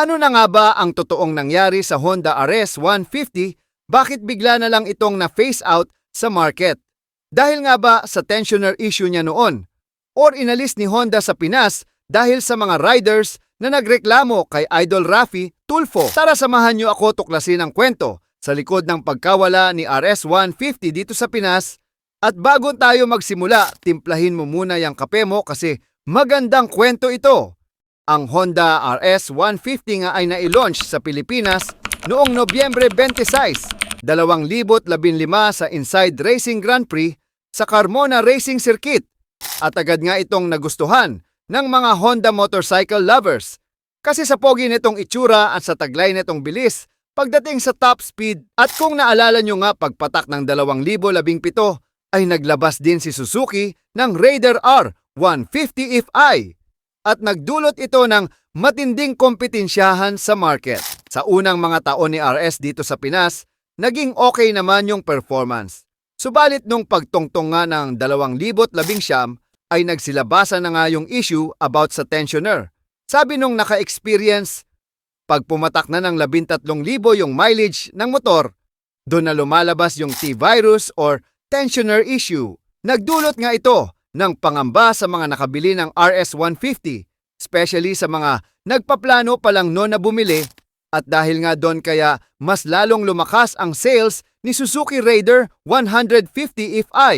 Ano na nga ba ang totoong nangyari sa Honda RS 150? Bakit bigla na lang itong na-phase out sa market? Dahil nga ba sa tensioner issue niya noon? Or inalis ni Honda sa Pinas dahil sa mga riders na nagreklamo kay Idol Rafi Tulfo? Tara samahan niyo ako tuklasin ang kwento sa likod ng pagkawala ni RS 150 dito sa Pinas. At bago tayo magsimula, timplahin mo muna yung kape mo kasi magandang kwento ito. Ang Honda RS 150 nga ay nai-launch sa Pilipinas noong Nobyembre 26, 2015 sa Inside Racing Grand Prix sa Carmona Racing Circuit. At agad nga itong nagustuhan ng mga Honda motorcycle lovers. Kasi sa pogi nitong itsura at sa taglay nitong bilis pagdating sa top speed at kung naalala nyo nga pagpatak ng 2017 ay naglabas din si Suzuki ng Raider R 150 Fi at nagdulot ito ng matinding kompetensyahan sa market. Sa unang mga taon ni RS dito sa Pinas, naging okay naman yung performance. Subalit nung pagtongtong nga ng 2019 ay nagsilabasa na nga yung issue about sa tensioner. Sabi nung naka-experience, pag pumatak na ng 13,000 yung mileage ng motor, doon na lumalabas yung T-virus or tensioner issue. Nagdulot nga ito ng pangamba sa mga nakabili ng RS150, especially sa mga nagpaplano pa lang noon na bumili at dahil nga doon kaya mas lalong lumakas ang sales ni Suzuki Raider 150 Fi.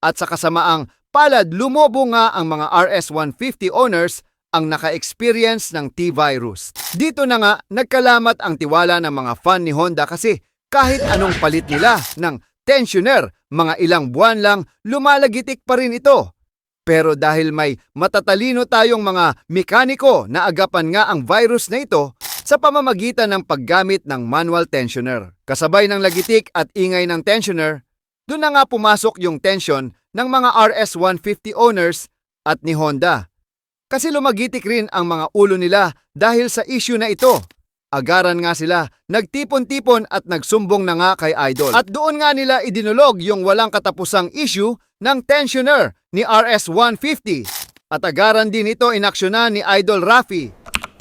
At sa kasamaang palad lumobo nga ang mga RS150 owners ang naka-experience ng T-virus. Dito na nga nagkalamat ang tiwala ng mga fan ni Honda kasi kahit anong palit nila ng tensioner, mga ilang buwan lang lumalagitik pa rin ito. Pero dahil may matatalino tayong mga mekaniko na agapan nga ang virus na ito sa pamamagitan ng paggamit ng manual tensioner. Kasabay ng lagitik at ingay ng tensioner, doon na nga pumasok yung tension ng mga RS150 owners at ni Honda. Kasi lumagitik rin ang mga ulo nila dahil sa issue na ito. Agaran nga sila, nagtipon-tipon at nagsumbong na nga kay Idol. At doon nga nila idinulog yung walang katapusang issue ng tensioner ni RS150. At agaran din ito inaksyonan ni Idol Rafi.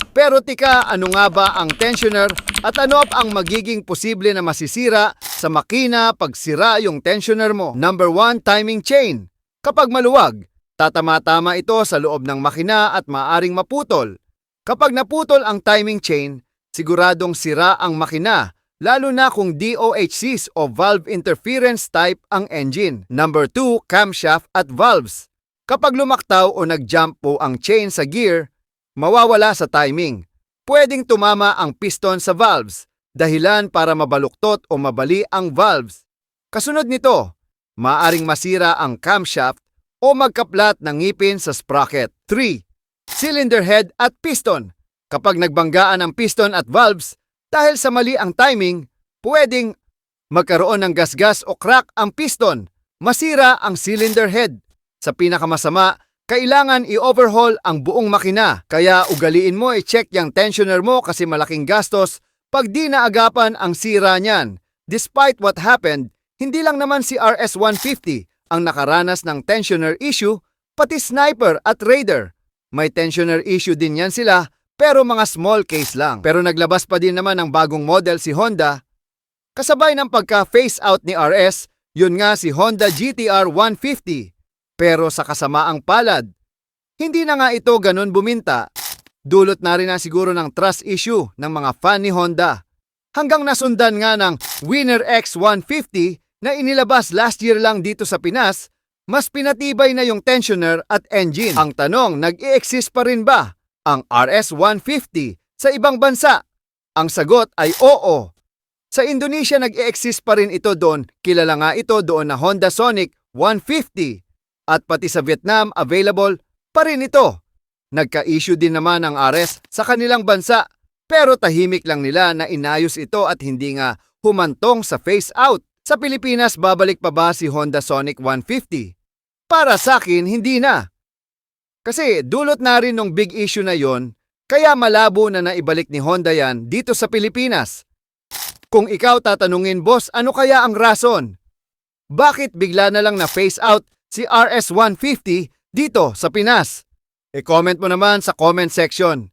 Pero tika, ano nga ba ang tensioner at ano ang magiging posible na masisira sa makina pag sira yung tensioner mo? Number 1, timing chain. Kapag maluwag, tatama-tama ito sa loob ng makina at maaring maputol. Kapag naputol ang timing chain, siguradong sira ang makina, lalo na kung DOHCs o valve interference type ang engine. Number 2, camshaft at valves. Kapag lumaktaw o nag-jump po ang chain sa gear, mawawala sa timing. Pwedeng tumama ang piston sa valves, dahilan para mabaluktot o mabali ang valves. Kasunod nito, maaring masira ang camshaft o magkaplat ng ngipin sa sprocket. 3. Cylinder head at piston. Kapag nagbanggaan ang piston at valves, dahil sa mali ang timing, pwedeng magkaroon ng gasgas o crack ang piston, masira ang cylinder head. Sa pinakamasama, kailangan i-overhaul ang buong makina. Kaya ugaliin mo i-check yung tensioner mo kasi malaking gastos pag di naagapan ang sira niyan. Despite what happened, hindi lang naman si RS150 ang nakaranas ng tensioner issue, pati sniper at raider. May tensioner issue din yan sila pero mga small case lang. Pero naglabas pa din naman ng bagong model si Honda. Kasabay ng pagka-phase out ni RS, yun nga si Honda GTR 150. Pero sa kasamaang palad, hindi na nga ito ganun buminta. Dulot na rin na siguro ng trust issue ng mga fan ni Honda. Hanggang nasundan nga ng Winner X 150 na inilabas last year lang dito sa Pinas, mas pinatibay na yung tensioner at engine. Ang tanong, nag-i-exist pa rin ba ang RS-150 sa ibang bansa? Ang sagot ay oo. Sa Indonesia nag-i-exist pa rin ito doon, kilala nga ito doon na Honda Sonic 150. At pati sa Vietnam available pa rin ito. Nagka-issue din naman ang RS sa kanilang bansa pero tahimik lang nila na inayos ito at hindi nga humantong sa face out. Sa Pilipinas, babalik pa ba si Honda Sonic 150? Para sa akin, hindi na. Kasi dulot na rin ng big issue na yon, kaya malabo na naibalik ni Honda yan dito sa Pilipinas. Kung ikaw tatanungin, boss, ano kaya ang rason? Bakit bigla na lang na face out si RS150 dito sa Pinas? E-comment mo naman sa comment section.